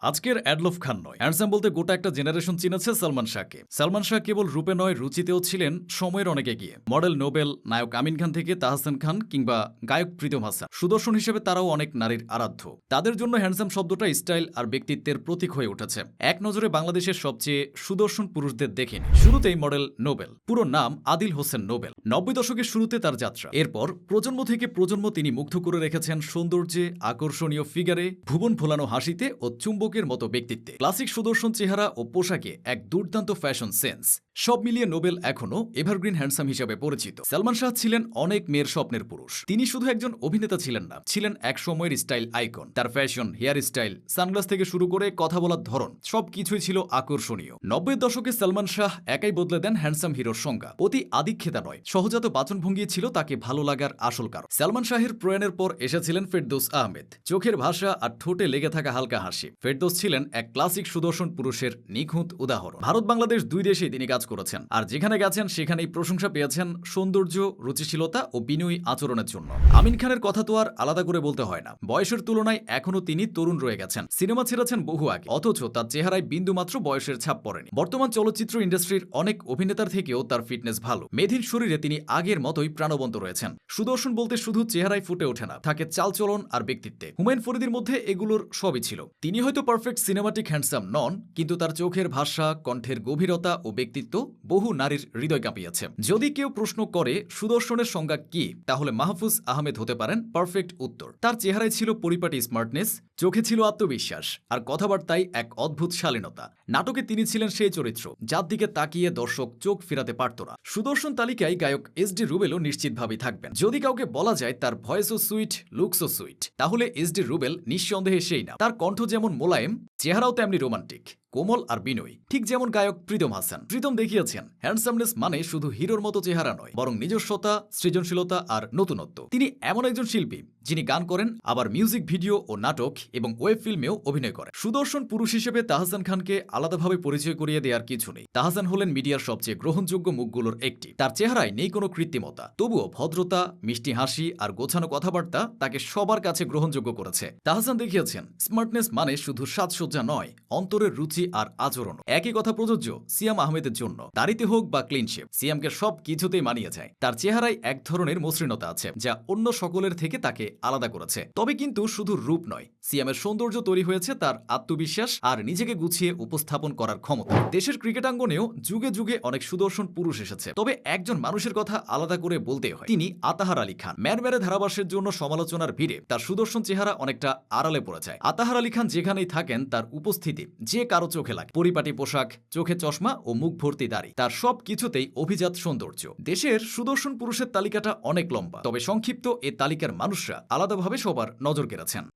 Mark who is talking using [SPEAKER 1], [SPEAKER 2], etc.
[SPEAKER 1] আজকের অ্যাডলফ খান নয়। হ্যান্ডসাম বলতে গোটা একটা জেনারেশন চিনেছে সালমান শাহকে। সালমান শাহ কেবল রূপে নয়, রুচিতেও ছিলেন সময়ের অনেকে এগিয়ে মডেল, নোবেল, নায়ক আমিন খান থেকে তাহসান খান কিংবা গায়ক প্রীতম হাসান। সুদর্শন হিসেবে তারাও অনেক নারীর আরাধ্য। তাদের জন্য হ্যান্ডসাম শব্দটা স্টাইল আর ব্যক্তিত্বের প্রতীক হয়ে উঠেছে। এক নজরে বাংলাদেশের সবচেয়ে সুদর্শন পুরুষদের দেখেন। শুরুতেই মডেল, নোবেল। পুরো নাম আদিল হোসেন নোবেল। নব্বই দশকের শুরুতে তার যাত্রা। এরপর প্রজন্ম থেকে প্রজন্ম তিনি মুগ্ধ করে রেখেছেন সৌন্দর্যে, আকর্ষণীয় ফিগারে, ভুবন ফোলানো হাসিতে ও চুম্বকের মতো ব্যক্তিত্বে। ক্লাসিক সুদর্শন চেহারা ও পোশাকে এক দুর্দান্ত ফ্যাশন সেন্স। সব মিলিয়ে নোবেল এখনও এভারগ্রিন হ্যান্ডসাম হিসেবে পরিচিত। সালমান শাহ ছিলেন অনেক মেয়ের স্বপ্নের পুরুষ। তিনি শুধু একজন অভিনেতা ছিলেন না, ছিলেন এক সময়ের স্টাইল আইকন। তার ফ্যাশন, হেয়ার স্টাইল, সানগ্লাস থেকে শুরু করে কথা বলার ধরন সবকিছুই ছিল আকর্ষণীয়। নব্বই দশকে সালমান শাহ একাই বদলে দেন হ্যান্ডসাম হিরোর সংজ্ঞা। অতি আদিক্ষেতা নয়, সহজাত বাচনভঙ্গি ছিল তাকে ভালো লাগার আসল কারণ। সালমান শাহের প্রয়াণের পর এসেছিলেন ফেরদৌস আহমেদ। চোখের ভাষা আর ঠোঁটে লেগে থাকা হালকা হাসি। ফেরদোস ছিলেন এক ক্লাসিক সুদর্শন পুরুষের নিখুঁত উদাহরণ। ভারত বাংলাদেশ দুই দেশেই তিনি কাজ করেছেন। আর যেখানে গেছেন, সেখানেই প্রশংসা পেয়েছেন সৌন্দর্য, রুচিশীলতা ও বিনয়ী আচরণের জন্য। আমিন খানের কথা তো আর আলাদা করে বলতে হয় না। বয়সের তুলনায় এখনও তিনি তরুণ রয়ে গেছেন। সিনেমা ছেড়েছেন বহু আগে, অথচ তার চেহারায় বিন্দুমাত্র বয়সের ছাপ পড়েনি। বর্তমান চলচ্চিত্র ইন্ডাস্ট্রির অনেক অভিনেতার থেকেও তার ফিটনেস ভালো। মেধির শরীরে তিনি আগের মতোই প্রাণবন্ত রয়েছেন। সুদর্শন বলতে শুধু চেহারায় ফুটে ওঠে না, থাকে চালচলন আর ব্যক্তিত্বে। হুমায়ুন ফরিদির মধ্যে এগুলোর সবই ছিল। তিনি হয়তো পারফেক্ট সিনেমাটিক হ্যান্ডসাম নন, কিন্তু তার চোখের ভাষা, কণ্ঠের গভীরতা ও ব্যক্তিত্ব বহু নারীর হৃদয় কাঁপিয়েছে। যদি কেউ প্রশ্ন করে, সুদর্শনের সংজ্ঞা কি? তাহলে মাহফুজ আহমেদ হতে পারেন পারফেক্ট উত্তর। তার চেহারায় ছিল পরিপাটি স্মার্টনেস, চোখে ছিল আত্মবিশ্বাস, আর কথাবার্তায় এক অদ্ভুত শালীনতা। নাটকে তিনি ছিলেন সেই চরিত্র, যার দিকে তাকিয়ে দর্শক চোখ ফেরাতে পারত না। সুদর্শন তালিকায় গায়ক এস ডি রুবেলও নিশ্চিতভাবেই থাকবেন। যদি কাউকে বলা যায় তার ভয়েসও সুইট, লুকসও সুইট, তাহলে এস ডি রুবেল নিঃসন্দেহে সেই না তার কণ্ঠ যেমন মোলায়েম, চেহারাও তেমনি রোমান্টিক। কোমল আর বিনয়ী। ঠিক যেমন গায়ক প্রীতম হাসান। প্রীতম দেখিয়েছেন হ্যান্ডসামনেস মানে শুধু হিরোর মতো চেহারা নয়, বরং নিজস্বতা, সৃজনশীলতা আর নতুনত্ব। তিনি এমন একজন শিল্পী, যিনি গান করেন, আবার মিউজিক ভিডিও ও নাটক এবং ওয়েব ফিল্মেও অভিনয় করেন। সুদর্শন পুরুষ হিসেবে তাহসান খানকে আলাদাভাবে পরিচয় করিয়ে দেওয়ার কিছু নেই। তাহসান হলেন মিডিয়ার সবচেয়ে গ্রহণযোগ্য মুখগুলোর একটি। তার চেহারায় নেই কোনো কৃত্রিমতা। তবুও ভদ্রতা, মিষ্টি হাসি আর গোছানো কথাবার্তা তাকে সবার কাছে গ্রহণযোগ্য করেছে। তাহসান দেখিয়েছেন স্মার্টনেস মানে শুধু সাজসজ্জা নয়, অন্তরের রুচি আর আচরণ একই কথা প্রযোজ্য সিয়াম আহমেদের জন্য। দাড়িতে হোক বা ক্লিন শেপ সিয়ামকে সব কিছুতেই মানিয়ে যায়। তার চেহারায় এক ধরনের মসৃণতা আছে, যা অন্য সকলের থেকে তাকে আলাদা করেছে। তবে কিন্তু শুধু রূপ নয়, সিয়ামের সৌন্দর্য তৈরি হয়েছে তার আত্মবিশ্বাস আর নিজেকে গুছিয়ে উপস্থাপন করার ক্ষমতা। দেশের ক্রিকেটাঙ্গনেও যুগে যুগে অনেক সুদর্শন পুরুষ এসেছে। তবে একজন মানুষের কথা আলাদা করে বলতে হয়। তিনি আতাহার আলী খান। ম্যারম্যারে ধারাবাসের জন্য সমালোচনার ভিড়ে তার সুদর্শন চেহারা অনেকটা আড়ালে পড়ে যায়। আতাহার আলী খান যেখানেই থাকেন, তার উপস্থিতি যে কারও চোখে লাগে। পরিপাটি পোশাক, চোখে চশমা ও মুখ ভর্তি দাড়ি। তার সব কিছুতেই অভিজাত সৌন্দর্য। দেশের সুদর্শন পুরুষের তালিকাটা অনেক লম্বা। তবে সংক্ষিপ্ত এ তালিকার মানুষরা আলাদাভাবে সবার নজর কেড়েছেন।